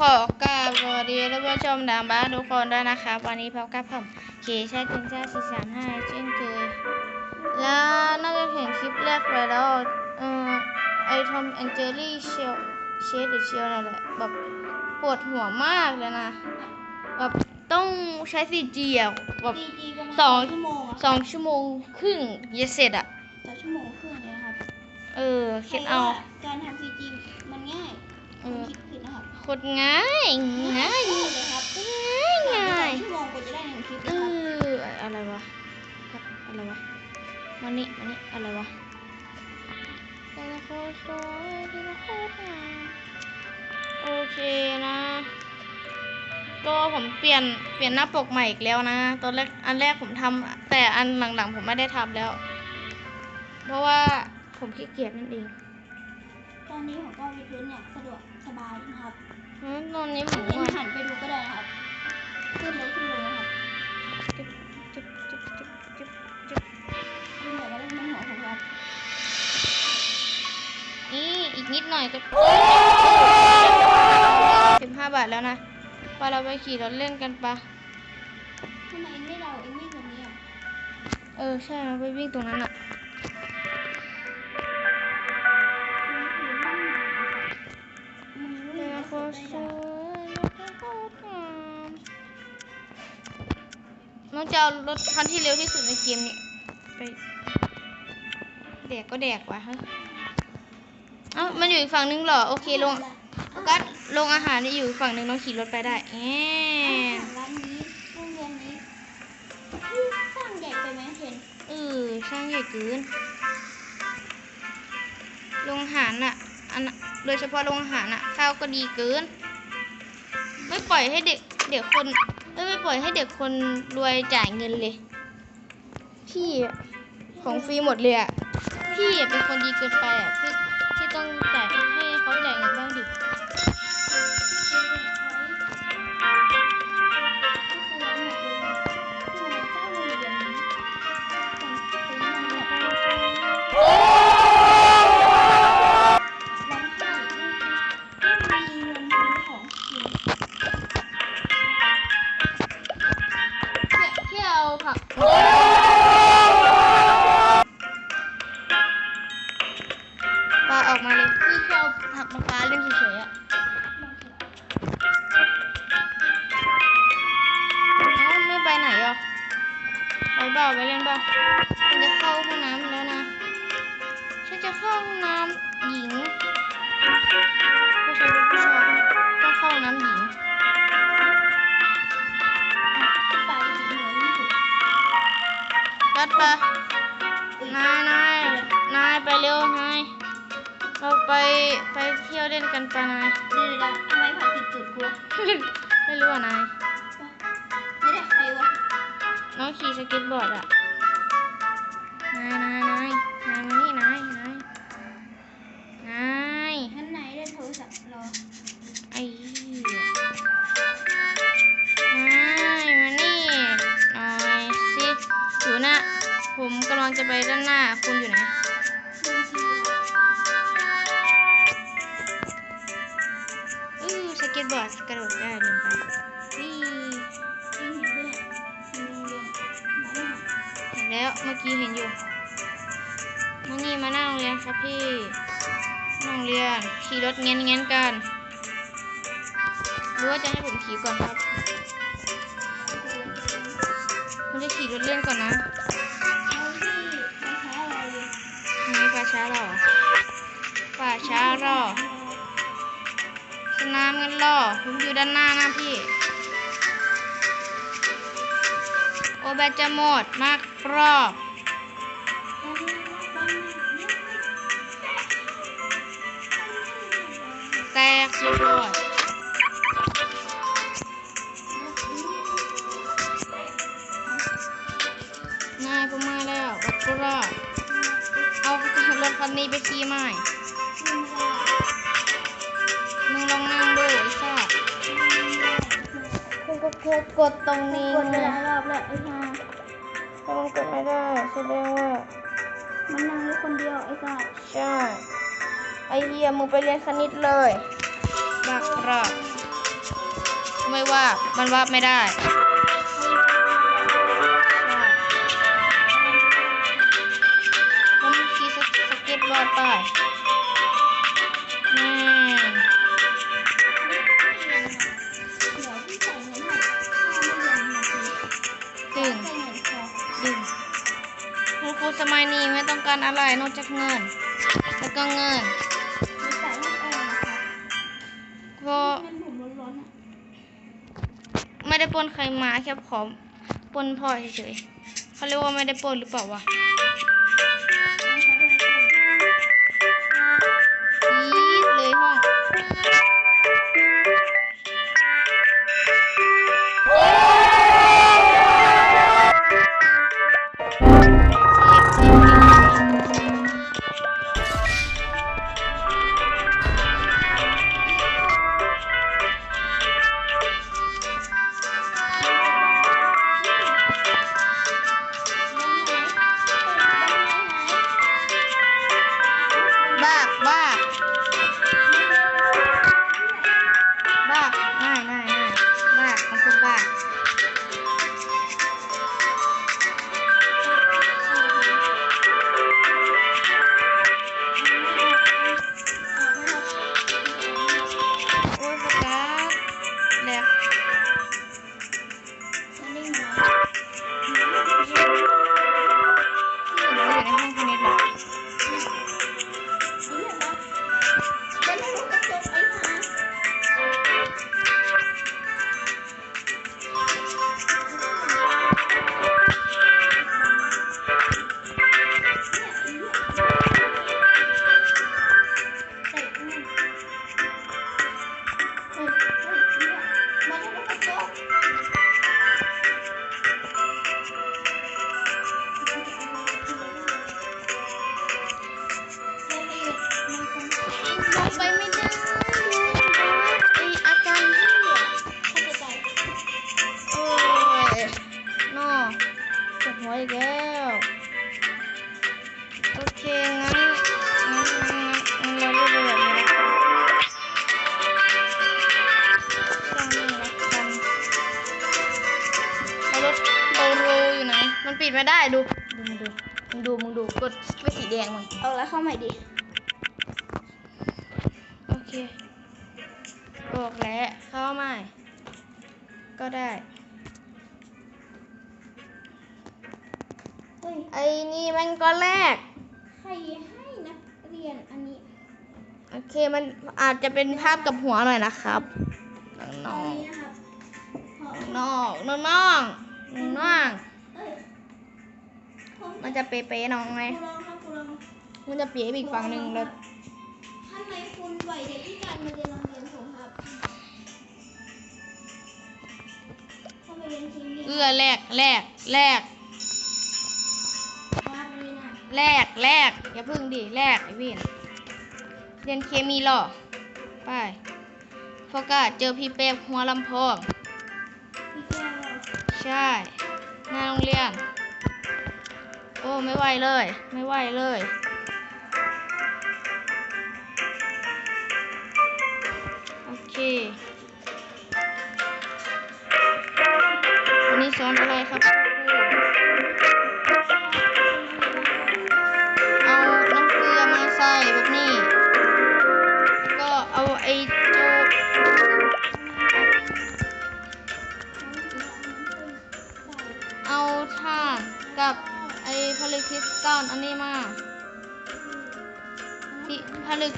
ขอกราบสวัสดีท่านผู้ชมทางบ้านทุกคนด้วยนะคะวันนี้พบกับผมเคชาติงชาติสี่สามห้าเช่นเคยแล้วน่าจะเห็นคลิปแรกไปแล้วเออไอทอมแอนเจลี่เชลเชดหรือเชลนั่นแหละแบบปวดหัวมากเลยนะแบบต้องใช้ซีจีอะแบบดีดีประมาณสองชั่วโมงอะสองชั่วโมงครึ่งเยเสร็จอะสองชั่วโมงครึ่งเลยนะครับ เออคิดเอาพระว่การทำซีจีมันง่าย เอคุณอคิดผิดนะครับโคตรง่ายง่ายเลยครับง่ายง่ายสองชั่วโมงกว่าจะได้หนึ่งคลิปเอนะครับออะไรวะครับอะไรวะมานี่มานี่อะไรวะแต่ละโคตรสวยแต่ละโคตรงามโอเคนะ ก็ผมเปลี่ยนเปลี่ยนหน้าปกใหม่อีกแล้วนะ ตอนแรกอันแรกผมทำแต่อันหลังๆผมไม่ได้ทำแล้ว เพราะว่าผมขี้เกียจนั่นเอง ตอนนี้ผมก็วิดพื้นอย่างสะดวกสบายนะครับงั้นตอนนี้ผถ้ามเห็นว่าหันไปดูก็ได้นะครับ ขึ้นเลยขึ้นเลยนะครับจุ๊บจุ๊บจุ๊บจุ๊บจุ๊บจุ๊บดูหน่อยว่าเป็นหัวผมครับนี่อีกนิดหน่อยก็สิบห้าบาทแล้วนะไปเราไปขี่รถเล่นกันปะทำไมเองไม่เราเองวิ่งแบบนี้อะเออใช่เราไปวิ่งตรงนั้นอะ นะวยน้องจะเอารถคันที่เร็วที่สุดในเกมนี้ไปแดกก็แดกว่ะเฮ้ยเอ้ามันอยู่อีกฝั่งนึงเหรอ โอเคลงโฟกัสลงอาหารนี่อยู่อีกฝั่งนึงน้องขี่รถไปได้แออามหารร้านนี้โรงเรียนนี้สร้างใหญ่ไปไหมเทนเออช่างใหญ่เกินโรงอาหารน่ะอันน่ะ โดยเฉพาะโรงอาหารน่ะข้าวก็ดีเกิน ไม่ปล่อยให้เด็กเด็กคนไม่ปล่อยให้เด็กคนรวยจ่ายเงินเลย พี่ของฟรีหมดเลยอะพี่เป็นคนดีเกินไปอะพี่พี่ต้องจ่ายให้เขาจ่ายเงินบ้าง ดิ กัดปะนายนายนายไปเร็วนายเราไปไปเที่ยวเล่นกันปะนายไม่รู้อะนายน้องขี่สเก็ตบอร์ดอะ งจะไปด้านหน้า คุณอยู่ไหนอือสเก็ตบอร์ดกระโดดได้ลืมไปนี่เห็นแล้วเมื่อกี้เห็นอยู่มานี่มาหน้าโรงเรียนครับพี่น้าโรงเรียนขี่รถเงี้ยเงี้ยกันหรือว่าจะให้ผมขี่ก่อนครับ ผมจะขี่รถเล่นก่อนนะ ป่าช้ารอป่าช้ารอสนามกันรอผมอยู่ด้านหน้านะพี่ โอแบจะหมดมากรอบแตกเรียบร้อยนายผมมาแล้วบักกรอ คันนี้ไปขี่ใหม่มึงลองนั่งดูไอ้สัสคุณก็แค่กดตรงนี้กดไปนะหลายรอบแล้วไอ้ห่าถ้ามันกดไม่ได้แสดงว่า มันนั่งอยู่คนเดียวไอ้สัสใช่ ไอเฮียมึงไปเรียนคณิตเลยบักกรอบไม่ว่าบมันว่าบไม่ได้ สมัยนี้ไม่ต้องการอะไรนอกจากเงิน แล้วก็เงินไม่ใส่ให้แอร์นะคะเพราะไม่ได้ปล้นใครมาแค่ขอปล้นพ่อเฉยๆเขาเรียกว่าไม่ได้ปล้นหรือเปล่าวะ อง ปิดไม่ได้ดูดูมึงดูมึงดูมึงดูกดไปสีแดงมันเอาแล้วเข้าใหม่ดิโอเคบอกแล้วเข้าใหม่ ก็ได้เฮ้ยไอ้นี่มันก็แรกใครให้นักเรียนอันนี้โอเคมันอาจจะเป็นภาพกับหัวหน่อยนะครับอัน้อนงนี้นะครับขอๆน้องน้องน้องน้องน้องเอ้ยผ มมันจะเป๊ะๆน้องไงครูลองครับครูลองมันจะเป๊ะไปอีกฝั่งหนึ่งแล้ว ทำไมคุณไหวเด็กพิการมาเรียนโรงเรียนผมครับเข้าไปเรียนทีมดีเอื้อแรกแรกแรกครับนี่นะแรกแรกอย่าพึ่งดิแรกไอ้วินเรียนเคมีหรอ ไปโฟกัสเจอพี่เป๊ปหัวลำโพงพี่แก้วเหรอใช่หน้าโรงเรียน โอ้ไม่ไหวเลย ไม่ไหวเลย โอเค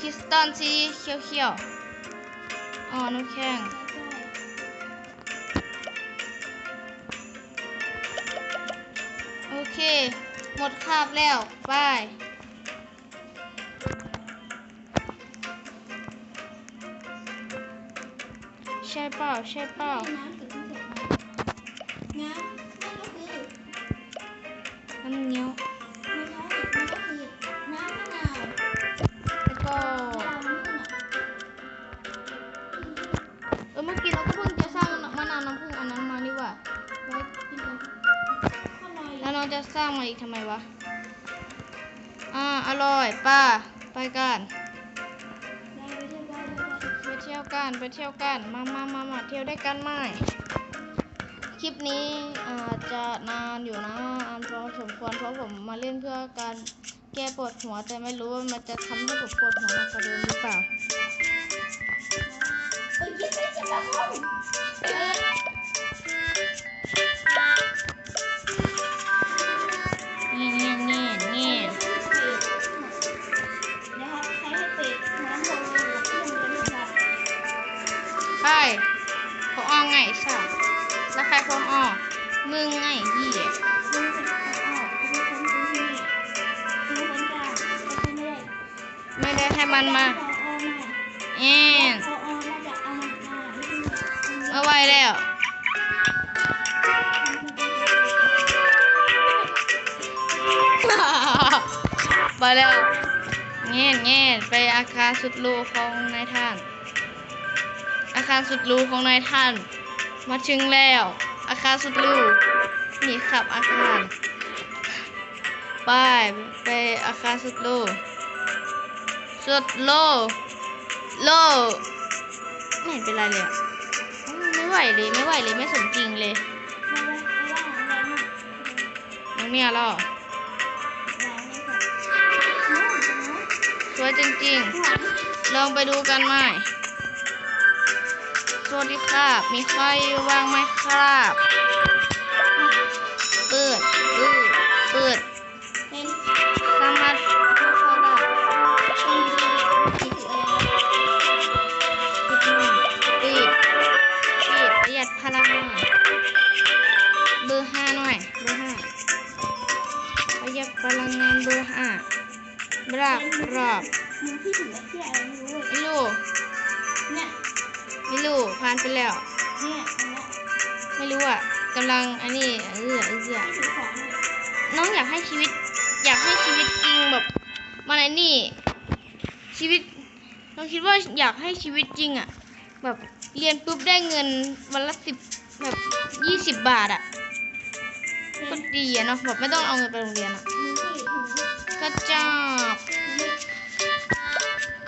คริสตัลสีเขียวๆอ๋อน้ำแข็งโอเค หมดคาบแล้วไปใช่เปล่าใช่เปล่า เมื่อกี้เราก็เพิ่งจะสร้างมะนาวน้ำผึ้งอันนั้นมานี่หว่าแล้วกินกันข้าวลอยแล้วเราจะสร้างมาอีกทำไมวะ อ่า อร่อยป้า ไปกันไปเที่ยวกันไปเที่ยวกัน มามามามาเที่ยวได้กันไหมคลิปนี้อาจจะนานอยู่นะอันพอสมควรเพราะผมมาเล่นเพื่อการแก้ปวดหัวแต่ไม่รู้ว่ามันจะทำให้ผมปวดหัวหนักกว่าเดิมหรือเปล่า ไม่ได้ไม่ได้ให้มันมาพออมาแอนพออมาจากเอามามาที่นี่เอาไว้แล้ว ไปแล้วเงี้ยเงี้ยไปอาคารสุดหรูของนายท่าน อาคารสุดหรูของนายท่าน มาถึงแล้ว อาคารสุดหรูนี่ครับอาคารไปไปอาคารสุดหรู สดโล โล ไม่เห็นเป็นไรเลยอะอืมไม่ไหวเลยไม่ไหวเลยไม่สมจริงเลยไม่ได้อะไรนะน้องเนี่ยหรอสวยจริงข้างหลังๆ ลองไปดูกันไหมสวัสดีครับ มีใครว่างไหมครับ ไปแล้ว เนี่ยเนี้ยไม่รู้อะกำลังอันนี้เออเออถือของเนี่ยน้องอยากให้ชีวิต อยากให้ชีวิตจริงแบบมันไอ้นี่ ชีวิตน้องคิดว่าอยากให้ชีวิตจริงอะ แบบเรียนปุ๊บได้เงินวันละสิบแบบยี่สิบบาทอะก็ดีอะเนาะแบบไม่ต้องเอาเงินไปโรงเรียนอะมึงที่ถึงก็ชอบนี่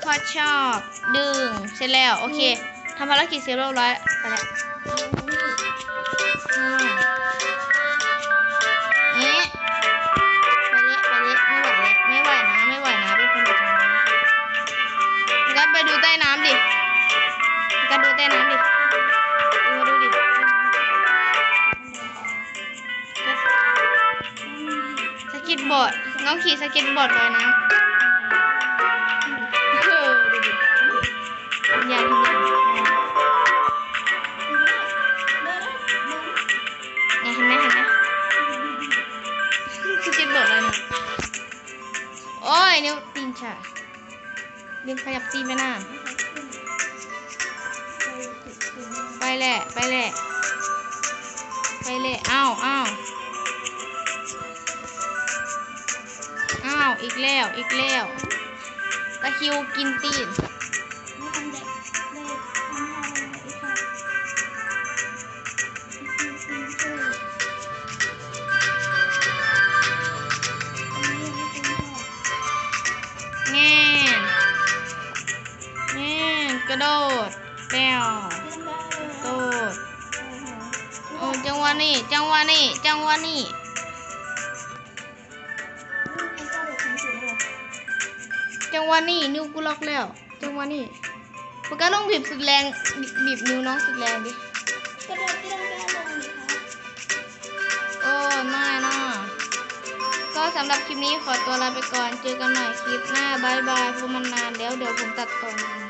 ข้อชอบดึงเสร็จแล้ว โอเค ทำภารกิจเสร็จเรียบร้อยไปแล้วมึงนี่อืมเนี้ยไปเละไปเละไม่ไหวเละไม่ไหวนะไม่ไหวนะเป็นคนแบบนี้งั้นไปดูใต้น้ำดิกันดูใต้น้ำดิมาดูดิสก็ตบอร์ดน้องขี่สเก็ตบอร์ดลยน้ำ วอีกแล้ว อีกแล้ว ตะคิวกินตีน แง่แง่กระโดดแปวโดดโอ้จังหวะนี้ จังหวะนี้ จังหวะนี้ จังหวะนี้นิ้วกูล็อกแล้ว จังหวะนี้ปากกาลงบีบสุดแรงบีบบีบนิ้วน้องสุดแรงดิกระโดดที่ต้องการลงดิคะโอ้ไม่นะก็สำหรับคลิปนี้ขอตัวลาไปก่อน เจอกันใหม่คลิปหน้าบายบายเพราะมันนานแล้วเดี๋ยวผมตัดต่อ